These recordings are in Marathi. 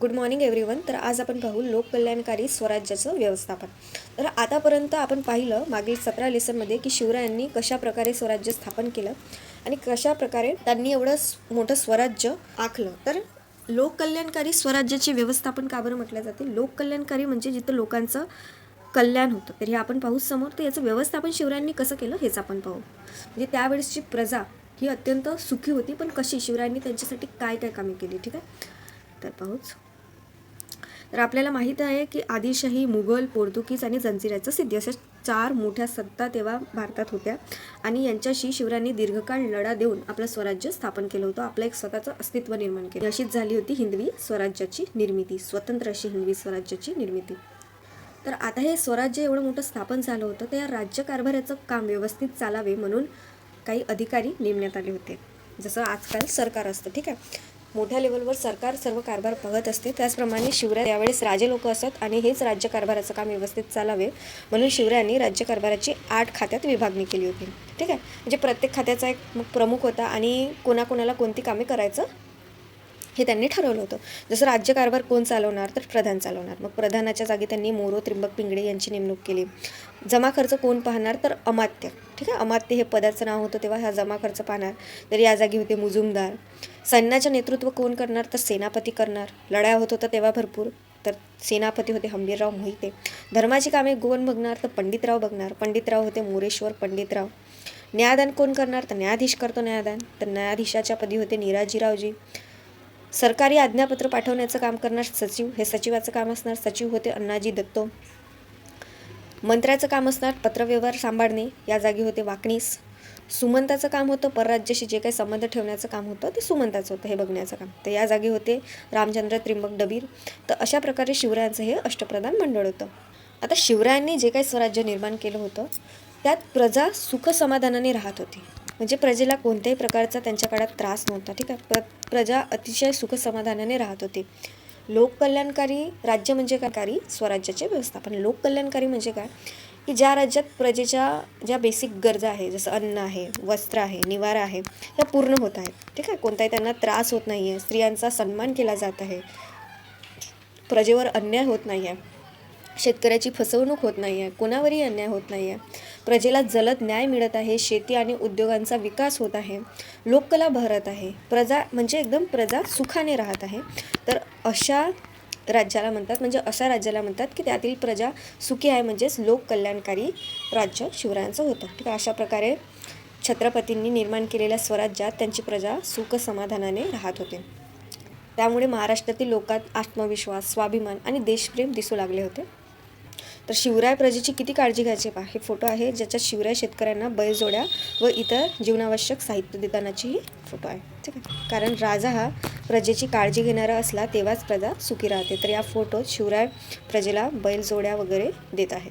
गुड मॉर्निंग एव्हरीवन तर आज आपण पाहू लोककल्याणकारी स्वराज्याचं व्यवस्थापन. तर आतापर्यंत आपण पाहिलं मागील सतरा लेसनमध्ये की शिवरायांनी कशा प्रकारे स्वराज्य स्थापन केलं आणि कशा प्रकारे त्यांनी एवढं मोठं स्वराज्य आखलं. तर लोककल्याणकारी स्वराज्याचे व्यवस्थापन का बरं म्हटलं जाते? लोककल्याणकारी म्हणजे जिथं लोकांचं कल्याण होतं. तर हे आपण पाहू समोर. तर याचं व्यवस्थापन शिवरायांनी कसं केलं? हेच आपण पाहू. म्हणजे त्यावेळेसची प्रजा ही अत्यंत सुखी होती. पण कशी? शिवरायांनी त्यांच्यासाठी काय काय कामे केली? ठीक आहे? तर पाहूच. तर आपल्याला माहीत आहे की आदिलशाही मुघल पोर्तुगीज आणि जंजिराचं सिद्धी अशा चार मोठ्या सत्ता तेव्हा भारतात होत्या. आणि यांच्याशी शिवरायांनी दीर्घकाळ लढा देऊन आपलं स्वराज्य स्थापन केलं होतं. आपलं एक स्वतःचं अस्तित्व निर्माण केलं. अशीच झाली होती हिंदवी स्वराज्याची निर्मिती स्वतंत्र अशी हिंदवी स्वराज्याची निर्मिती. तर आता हे स्वराज्य एवढं मोठं स्थापन झालं होतं तर या राज्यकारभाराचं काम व्यवस्थित चालावे म्हणून काही अधिकारी नेमण्यात आले होते. जसं आजकाल सरकार असतं ठीक आहे? मोठ्या लेवलवर सरकार सर्व कारभार बघत असते. त्याचप्रमाणे शिवराय यावेळेस राजे लोक असत आणि हेच राज्य कारभाराचं काम व्यवस्थित चालावे. म्हणून शिवरायांनी राज्य कारभाराची आठ खात्यात विभागणी केली होती. ठीक आहे? म्हणजे प्रत्येक खात्याचा एक प्रमुख होता आणि कोणाकोणाला कोणती कामे करायचं हे त्यांनी ठरवलं होतं. जसं राज्यकारभार कोण चालवणार तर प्रधान चालवणार. मग प्रधानाच्या जागी त्यांनी मोरो त्रिंबक पिंगळे यांची नेमणूक केली. जमा खर्च कोण पाहणार? तर अमात्य. ठीक आहे? अमात्य हे पदाचं नाव होतं तेव्हा हा जमा खर्च पाहणार. तर या जागी होते मुजुमदार. सैन्याचं नेतृत्व कोण करणार? तर सेनापती करणार. लढाया होत होता तेव्हा भरपूर. तर सेनापती होते हंबीरराव मोहिते. धर्माची कामे गोवन बघणार तर पंडितराव बघणार. पंडितराव होते मोरेश्वर पंडितराव. न्यायदान कोण करणार? तर न्यायाधीश करतो न्यायदान. तर न्यायाधीशाच्या पदी होते निराजीरावजी. सरकारी आज्ञापत्र पाठवण्याचं काम करणार सचिव हे सचिवाचं काम असणार सचिव होते अण्णाजी दत्तो. मंत्र्याचं काम असणार पत्रव्यवहार सांभाळणे या जागी होते वाकणीस. सुमंताचं काम होतं परराज्याशी जे काही संबंध ठेवण्याचं काम होतं ते सुमंताचं होतं हे बघण्याचं काम. तर या जागी होते रामचंद्र त्रिंबक डबीर. तर अशा प्रकारे शिवरायांचं हे अष्टप्रधान मंडळ होतं. आता शिवरायांनी जे काही स्वराज्य निर्माण केलं होतं त्यात प्रजा सुख समाधानाने राहत होती. म्हणजे प्रजेला कोणत्याही प्रकारचा त्यांच्या काळात त्रास नव्हता. ठीक आहे? प्र प्रजा अतिशय सुखसमाधानाने राहत होती. लोककल्याणकारी राज्य म्हणजे काय? कारी स्वराज्याचे व्यवस्थापन. लोककल्याणकारी म्हणजे काय? की ज्या राज्यात प्रजेच्या ज्या बेसिक गरजा आहे जसं अन्न आहे वस्त्र आहे निवारा आहे ह्या पूर्ण होत आहेत. ठीक आहे? कोणताही त्यांना त्रास होत नाही आहे स्त्रियांचा सन्मान केला जात आहे. प्रजेवर अन्याय होत नाही आहे शेतकऱ्याची फसवणूक होत नाही आहे कोणावरही अन्याय होत नाही आहे प्रजेला जलद न्याय मिळत आहे शेती आणि उद्योगांचा विकास होत आहे लोककला भरत आहे प्रजा म्हणजे एकदम प्रजा सुखाने राहत आहे. तर अशा राज्याला म्हणतात म्हणजे अशा राज्याला म्हणतात की त्यातील प्रजा सुखी आहे म्हणजेच लोककल्याणकारी राज्य शिवरायांचं होतं. ठीक आहे अशा प्रकारे छत्रपतींनी निर्माण केलेल्या स्वराज्यात त्यांची प्रजा सुख समाधानाने राहत होते. त्यामुळे महाराष्ट्रातील लोकात आत्मविश्वास स्वाभिमान आणि देशप्रेम दिसू लागले होते. तर शिवराय प्रजेची किती काळजी घ्यायची पहा. हे फोटो आहे ज्याच्यात शिवराय शेतकऱ्यांना बैलजोड्या व इतर जीवनावश्यक साहित्य देतानाचीही फोटो आहे. ठीक आहे? कारण राजा हा प्रजेची काळजी घेणारा असला तेव्हाच प्रजा सुखी राहते. तर या फोटोत शिवराय प्रजेला बैलजोड्या वगैरे देत आहे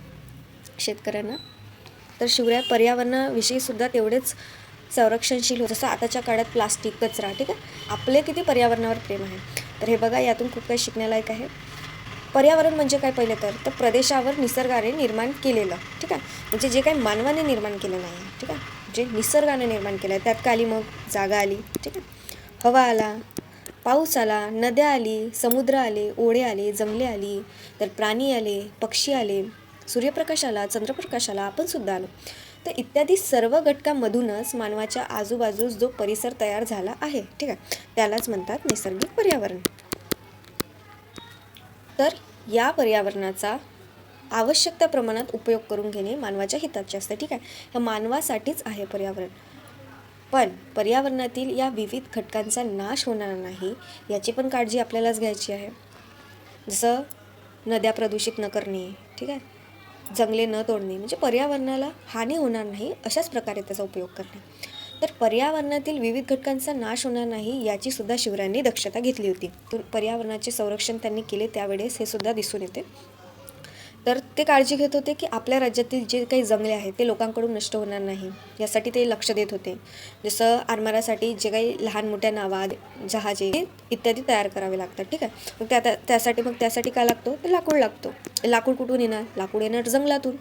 शेतकऱ्यांना. तर शिवराय पर्यावरणाविषयी सुद्धा तेवढेच संरक्षणशील होतं. जसं आताच्या काळात प्लास्टिक कचरा ठीक आहे? आपले किती पर्यावरणावर प्रेम आहे. तर हे बघा यातून खूप काही शिकण्यालायक आहे. पर्यावरण म्हणजे काय पहिले तर? तर प्रदेशावर निसर्गाने निर्माण केलेलं ठीक आहे? म्हणजे जे काही मानवाने निर्माण केलं नाही ठीक आहे? जे निसर्गाने निर्माण केलं आहे त्यात काय आली मग? जागा आली ठीक आहे? हवा आला पाऊस आला नद्या आली समुद्र आले ओढे आले जंगले आली तर प्राणी आले पक्षी आले सूर्यप्रकाश आला चंद्रप्रकाश आला आपण सुद्धा आलो. तर इत्यादी सर्व घटकांमधूनच मानवाच्या आजूबाजूस जो परिसर तयार झाला आहे ठीक आहे? त्यालाच म्हणतात नैसर्गिक पर्यावरण. तर या पर्यावरणाचा आवश्यक त्या प्रमाणात उपयोग करून घेणे मानवाच्या हिताचे असते. ठीक आहे? ह्या मानवासाठीच आहे पर्यावरण. पण पर्यावरणातील या विविध घटकांचा नाश होणार नाही याची पण काळजी आपल्यालाच घ्यायची आहे. जसं नद्या प्रदूषित न करणे ठीक आहे? जंगले न तोडणे म्हणजे पर्यावरणाला हानी होणार नाही अशाच प्रकारे त्याचा उपयोग करणे. तर पर्यावरणातील विविध घटकांचा नाश होणार नाही याची सुद्धा शिवरायांनी दक्षता घेतली होती. तर पर्यावरणाचे संरक्षण त्यांनी केले त्यावेळेस हे सुद्धा दिसून येते. तर ते काळजी घेत होते की आपल्या राज्यातील जे काही जंगले आहेत ते लोकांकडून नष्ट होणार नाही यासाठी ते लक्ष देत होते. जसं आरमारासाठी जे काही लहान मोठ्या नावा जहाजे इत्यादी तयार करावे लागतात ठीक आहे? मग त्या त्या- त्यासाठी मग त्यासाठी काय लागतो? तर लाकूड लागतो. लाकूड कुठून येणार? लाकूड येणार जंगलातून.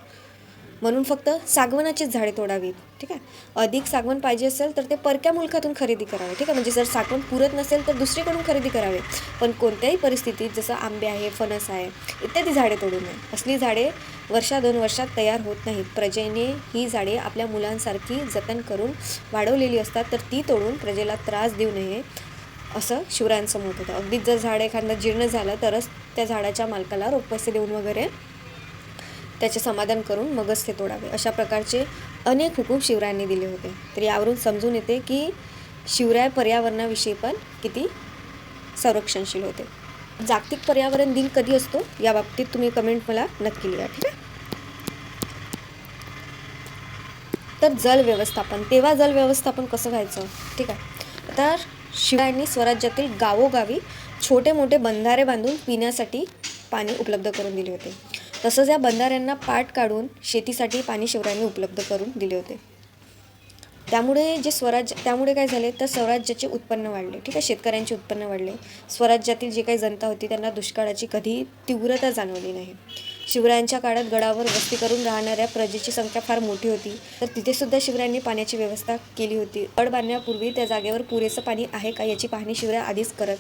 म्हणून फक्त सागवनाचीच झाडे तोडावीत ठीक आहे? अधिक सागवण पाहिजे असेल तर ते परक्या मुलखातून खरेदी करावे. ठीक आहे? म्हणजे जर सागवण पुरत नसेल तर दुसरीकडून खरेदी करावे. पण कोणत्याही परिस्थितीत जसं आंबे आहे फणस आहे इत्यादी झाडे तोडू नये. असली झाडे वर्षा दोन वर्षात तयार होत नाहीत. प्रजेने ही झाडे आपल्या मुलांसारखी जतन करून वाढवलेली असतात तर ती तोडून प्रजेला त्रास देऊ नये असं शिवरायांचं मत होतं. अगदीच जर झाड एखादं जीर्ण झालं तरच त्या झाडाच्या मालकाला रोख पैसे देऊन वगैरे त्याचे समाधान करून मगच ते तोडावे. अशा प्रकारचे अनेक हुकूम शिवरायांनी दिले होते. तर यावरून समजून येते की शिवराय पर्यावरणाविषयी पण किती संरक्षणशील होते. जागतिक पर्यावरण दिन कधी असतो? या बाबतीत तुम्ही कमेंट मला नक्की लिहा ठीक आहे? तर जल व्यवस्थापन. तेव्हा जल व्यवस्थापन कसं व्हायचं? ठीक आहे. तर शिवरायांनी स्वराज्यातील गावोगावी छोटे मोठे बंधारे बांधून पिण्यासाठी पाणी उपलब्ध करून दिले होते. तसंच या बंधाऱ्यांना पाठ काढून शेतीसाठी पाणी शिवरायांनी उपलब्ध करून दिले होते. त्यामुळे जे स्वराज्य त्यामुळे काय झाले? तर स्वराज्याचे उत्पन्न वाढले. ठीक आहे? शेतकऱ्यांचे उत्पन्न वाढले. स्वराज्यातील जे काही जनता होती त्यांना दुष्काळाची कधी तीव्रता जाणवली नाही. शिवरायांच्या काळात गडावर वस्ती करून राहणाऱ्या प्रजेची संख्या फार मोठी होती. तर तिथेसुद्धा शिवरायांनी पाण्याची व्यवस्था केली होती. गड बांधण्यापूर्वी त्या जागेवर पुरेसं पाणी आहे का याची पाहणी शिवराय आधीच करत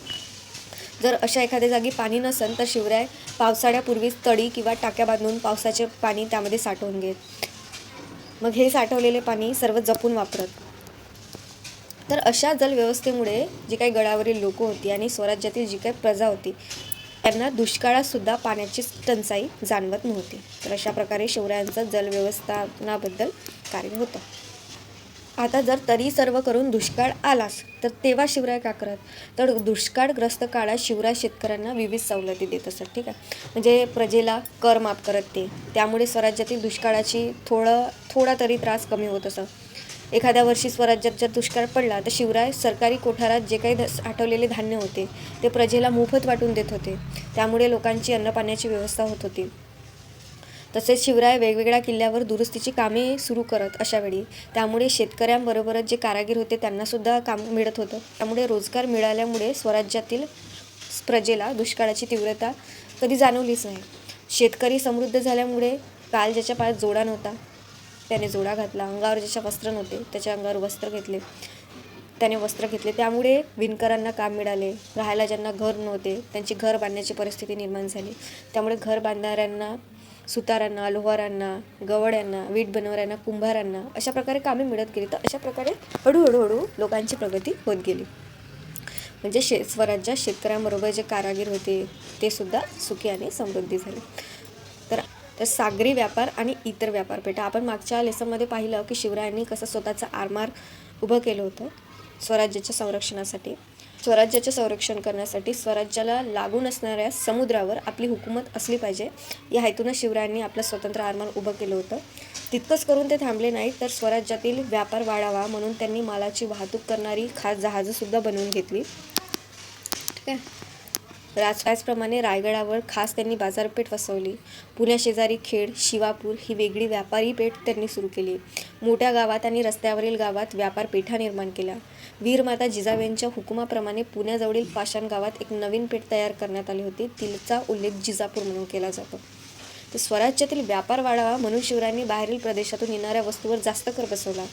जर अशा एखाद्या जागी पाणी नसेल तर शिवराय पावसाळ्यापूर्वीच तळी किंवा टाक्या बांधून पावसाचे पाणी त्यामध्ये साठवून घेत. मग हे साठवलेले पाणी सर्व जपून वापरत. तर अशा जलव्यवस्थेमुळे जी काही गडावरील लोक होती आणि स्वराज्यातील जी काही प्रजा होती त्यांना दुष्काळातसुद्धा पाण्याची टंचाई जाणवत नव्हती. तर अशा प्रकारे शिवरायांचं जलव्यवस्थापनाबद्दल कार्य होतं. आता जर तरी सर्व करून दुष्काळ आलाच तर तेव्हा शिवराय का करत? तर दुष्काळग्रस्त काळात शिवराय शेतकऱ्यांना विविध सवलती देत असत ठीक आहे? म्हणजे प्रजेला कर माफ करत ते. त्यामुळे स्वराज्यातील दुष्काळाची थोडं थोडा तरी त्रास कमी होत असं एखाद्या वर्षी स्वराज्यात जर दुष्काळ पडला तर शिवराय सरकारी कोठारात जे काही ध- साठवलेले धान्य होते ते प्रजेला मोफत वाटून देत होते. त्यामुळे लोकांची अन्नपाण्याची व्यवस्था होत होती. तसेच शिवराय वेगवेगळ्या किल्ल्यावर दुरुस्तीची कामे सुरू करत अशावेळी. त्यामुळे शेतकऱ्यांबरोबरच जे कारागीर होते त्यांनासुद्धा काम मिळत होतं. त्यामुळे रोजगार मिळाल्यामुळे स्वराज्यातील प्रजेला दुष्काळाची तीव्रता कधी जाणवलीच नाही. शेतकरी समृद्ध झाल्यामुळे काल ज्याच्या पायात जोडा नव्हता त्याने जोडा घातला. अंगावर ज्याच्या वस्त्र नव्हते त्याच्या अंगावर वस्त्र घेतले. त्याने वस्त्र घेतले. त्यामुळे विणकरांना काम मिळाले. राहायला ज्यांना घर नव्हते त्यांची घर बांधण्याची परिस्थिती निर्माण झाली. त्यामुळे घर बांधणाऱ्यांना सुतारांना लोहारांना गवड्यांना वीट बनवऱ्यांना कुंभारांना अशा प्रकारे कामे मिळत गेली. तर अशा प्रकारे हळूहळू हळू लोकांची प्रगती होत गेली. म्हणजे शे स्वराज्यात शेतकऱ्यांबरोबर जे कारागीर होते ते सुद्धा सुखी आणि समृद्धी झाले. तर तर सागरी व्यापार आणि इतर व्यापारपेठा आपण मागच्या लेसनमध्ये पाहिलं की शिवरायांनी कसं स्वतःचं आरमार उभं केलं होतं स्वराज्याच्या संरक्षणासाठी. स्वराज्याचे संरक्षण करण्यासाठी स्वराज्याला लागून असणाऱ्या समुद्रावर आपली हुकूमत असली पाहिजे. या हेतूनं शिवरायांनी आपलं स्वतंत्र आरमार उभं केलं होतं. तितकंच करून ते थांबले नाहीत तर स्वराज्यातील व्यापार वाढावा म्हणून त्यांनी मालाची वाहतूक करणारी खास जहाजंसुद्धा बनवून घेतली. ठीक आहे. राज त्याचप्रमाणे रायगडावर खास त्यांनी बाजारपेठ वसवली. पुण्याशेजारी खेड शिवापूर ही वेगळी व्यापारी पेठ त्यांनी सुरू केली. मोठ्या गावात आणि रस्त्यावरील गावात व्यापार पेठा निर्माण केल्या वीरमाता जिजाबाईंच्या हुकुमाप्रमाणे पुण्याजवळील पाषाण गावात एक नवीन पेठ तयार करण्यात आली होती. तिचा उल्लेख जिजापूर म्हणून केला जातो. तर स्वराज्यातील व्यापार वाढावा म्हणून शिवरायांनी बाहेरील प्रदेशातून येणाऱ्या वस्तूवर जास्त कर बसवला.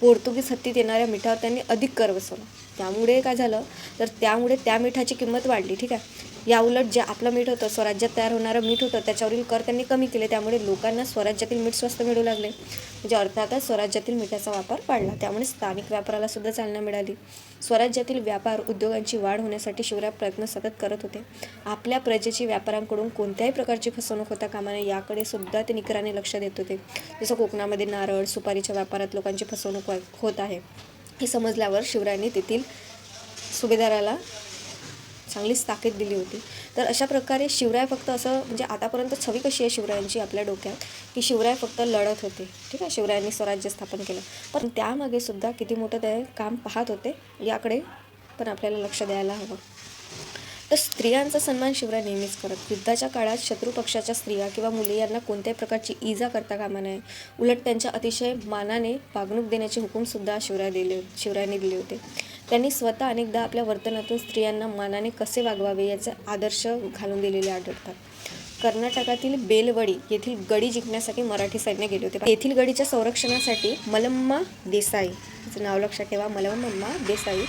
पोर्तुगीज हत्तीत येणाऱ्या मिठावर त्यांनी अधिक कर बसवला. त्यामुळे काय झालं? तर त्यामुळे त्या मिठाची किंमत वाढली ठीक आहे? या उलट जे आपलं मीठ होतं स्वराज्यात तयार होणारं मीठ होतं त्याच्यावरील कर त्यांनी कमी केले. त्यामुळे लोकांना स्वराज्यातील मीठ स्वस्त मिळू लागले. म्हणजे अर्थातच स्वराज्यातील मिठाचा वापर वाढला. त्यामुळे स्थानिक व्यापाराला सुद्धा चालना मिळाली. स्वराज्यातील व्यापार उद्योगांची वाढ होण्यासाठी शिवराय प्रयत्न सतत करत होते. आपल्या प्रजेची व्यापाऱ्यांकडून कोणत्याही प्रकारची फसवणूक होता कामा नये याकडे सुद्धा ते निकराने लक्ष देत होते. जसं कोकणामध्ये नारळ सुपारीच्या व्यापारात लोकांची फसवणूक होत आहे. हे समजल्यावर शिवरायांनी तेथील सुभेदाराला चांगलीच ताकीद दिली होती. तर अशा प्रकारे शिवराय फक्त असं म्हणजे आतापर्यंत छवी कशी आहे शिवरायांची आपल्या डोक्यात की शिवराय फक्त लढत होते. ठीक आहे? शिवरायांनी स्वराज्य स्थापन केलं. पण त्यामागे सुद्धा किती मोठं ते काम पाहत होते याकडे पण आपल्याला लक्ष द्यायला हवं. तर स्त्रियांचा सन्मान शिवराय नेहमीच करत. युद्धाच्या काळात शत्रू पक्षाच्या स्त्रिया किंवा मुली यांना कोणत्याही प्रकारची इजा करता कामा नये. उलट त्यांच्या अतिशय मानाने वागणूक देण्याचे हुकूमसुद्धा शिवराय दिले शिवरायांनी दिले होते. त्यांनी स्वतः अनेकदा आपल्या वर्तनातून स्त्रियांना मानाने कसे वागवावे याचे आदर्श घालून दिलेले आढळतात. कर्नाटकातील बेलवडी येथील गडी जिंकण्यासाठी मराठी सैन्य गेले होते. येथील गडीच्या संरक्षणासाठी मलम्मा देसाई तिचं नाव लक्षात ठेवा मलम्मा देसाई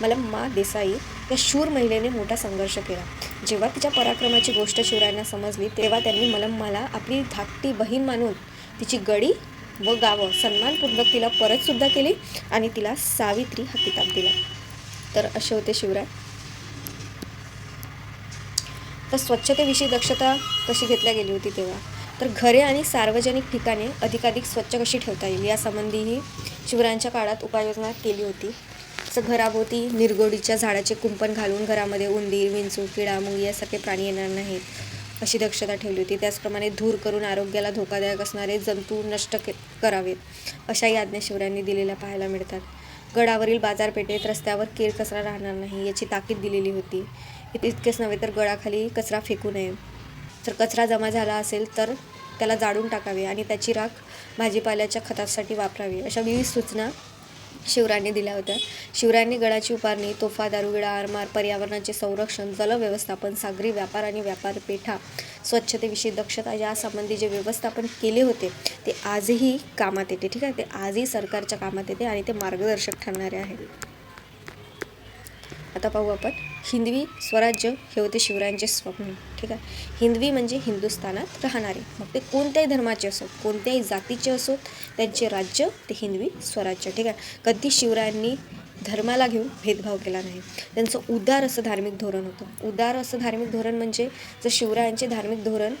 मलम्मा देसाई या शूर महिलेने मोठा संघर्ष केला. जेव्हा तिच्या पराक्रमाची गोष्ट शिवरायांना समजली तेव्हा त्यांनी मलम्माला आपली धाकटी बहीण मानून तिची गडी व गावं सन्मानपूर्वक तिला परतसुद्धा केली आणि तिला सावित्री हा किताब दिला. तर असे होते शिवराय. तर स्वच्छतेविषयी दक्षता कशी घेतल्या गेली होती तेव्हा? तर घरे आणि सार्वजनिक ठिकाणे अधिकाधिक स्वच्छ कशी ठेवता येईल यासंबंधीही शिवरायांच्या काळात उपाययोजना केली होती. जसं घराभोवती निरगोडीच्या झाडाचे कुंपण घालून घरामध्ये उंदीर विंचू किडा मुंगी यासारखे प्राणी येणार नाहीत. अशी दक्षता ठेवली होती. त्याचप्रमाणे धूर करून आरोग्याला धोकादायक असणारे जंतू नष्ट के करावेत अशाही आज्ञा शिवरायांनी दिलेल्या पाहायला मिळतात. गडावरील बाजारपेठेत रस्त्यावर केर कचरा राहणार नाही याची ताकीद दिलेली होती. इतकेच नव्हे तर गडाखाली कचरा फेकू नये. जर कचरा जमा झाला असेल तर त्याला जाळून टाकावे आणि त्याची राख भाजीपाल्याच्या खतासाठी वापरावी अशा विविध सूचना शिवरायांनी दिल्या होत्या. शिवरायांनी गडाची उभारणी तोफा दारुगडा आरमार पर्यावरणाचे संरक्षण जलव्यवस्थापन सागरी व्यापार आणि व्यापारपेठा स्वच्छतेविषयी दक्षता यासंबंधी जे व्यवस्थापन केले होते ते आजही कामात येते. ठीक आहे? ते आजही सरकारच्या कामात येते आणि ते मार्गदर्शक ठरणारे आहे आता पाहू आपण. हिंदवी स्वराज्य हे होते शिवरायांचे स्वप्न ठीक आहे? हिंदवी म्हणजे हिंदुस्थानात राहणारे. मग ते कोणत्याही धर्माचे असोत कोणत्याही जातीचे असोत त्यांचे राज्य ते हिंदवी स्वराज्य ठीक आहे? कधी शिवरायांनी धर्माला घेऊन भेदभाव केला नाही. त्यांचं उदार असं धार्मिक धोरण होतं. उदार असं धार्मिक धोरण म्हणजे जर शिवरायांचे धार्मिक धोरण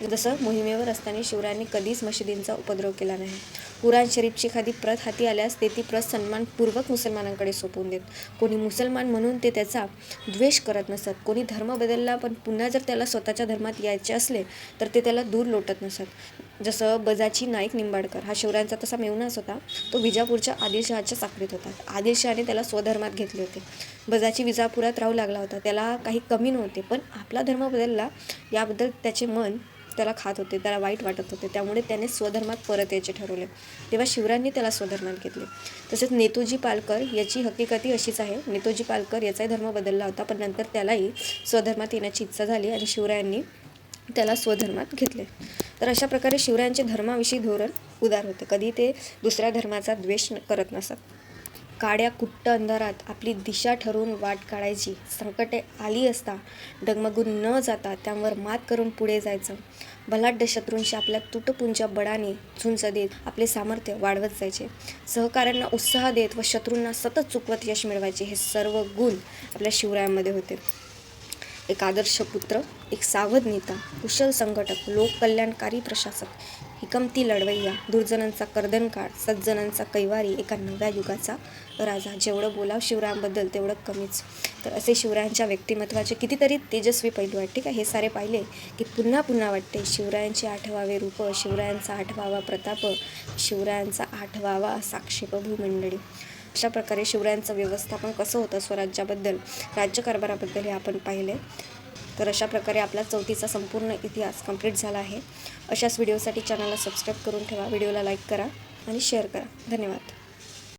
जसं मोहिमेवर असताना शिवरायांनी कधीच मशिदींचा उपद्रव केला नाही. कुराण शरीफची एखादी प्रत हाती आल्यास ते ती प्रत सन्मानपूर्वक मुसलमानांकडे सोपवून देत. कोणी मुसलमान म्हणून ते त्याचा द्वेष करत नसत. कोणी धर्म बदलला पण पुन्हा जर त्याला स्वतःच्या धर्मात यायचे असले तर ते त्याला दूर लोटत नसत. जसं बजाची नाईक निंबाडकर हा शिवरायांचा तसा मेवनाच होता तो विजापूरच्या आदिलशहाच्या साखरीत होता. आदिलशहाने त्याला स्वधर्मात घेतले होते. बजाची विजापुरात राहू लागला होता. त्याला काही कमी नव्हते पण आपला धर्म बदलला याबद्दल त्याचे मन त्याला खात होते त्याला वाईट वाटत होते त्यामुळे त्याने स्वधर्मात परत यायचे ठरवले. तेव्हा शिवरायांनी त्याला स्वधर्मात घेतले. तसेच नेतोजी पालकर याची हकीकती अशीच आहे. नेतोजी पालकर याचाही धर्म बदलला होता पण नंतर त्यालाही स्वधर्मात येण्याची इच्छा झाली आणि शिवरायांनी त्याला स्वधर्मात घेतले. तर अशा प्रकारे शिवरायांचे धर्माविषयी धोरण उदार होते. कधी ते दुसऱ्या धर्माचा द्वेष करत नसत. काड्या कुट्ट अंधारात आपली दिशा ठरवून वाट काढायची. संकटे आली असता डगमगून न जाता त्यावर मात करून पुढे जायचं. बलाढ्य शत्रूंशी आपल्या तुटपुंच्या बळाने झुंज देत आपले सामर्थ्य वाढवत जायचे. सहकाऱ्यांना उत्साह देत व शत्रूंना सतत चुकवत यश मिळवायचे हे सर्व गुण आपल्या शिवरायांमध्ये होते. एक आदर्श पुत्र एक सावध नेता कुशल संघटक लोककल्याणकारी प्रशासक हिकमती लढवय्या. दुर्जनांचा कर्दनकाळ सज्जनांचा कैवारी एका नव्या युगाचा राजा. जेवढं बोलाव शिवरायांबद्दल तेवढं कमीच. तर असे शिवरायांच्या व्यक्तिमत्वाचे कितीतरी तेजस्वी पैलू आहेत ठीक आहे? हे सारे पाहिले की पुन्हा पुन्हा वाटते शिवरायांचे आठवावे रूप शिवरायांचा आठवावा प्रताप शिवरायांचा आठवावा साक्षेपभू मंडळी. अशा प्रकारे शिवरायांचं व्यवस्थापन कसं होतं स्वराज्याबद्दल राज्यकारभाराबद्दल हे आपण पाहिले. तर अशा प्रकारे आपला चौथीचा संपूर्ण इतिहास कंप्लीट झाला आहे. अशाच व्हिडिओसाठी चॅनलला सबस्क्राईब करून ठेवा. व्हिडिओला लाईक करा आणि शेअर करा. धन्यवाद.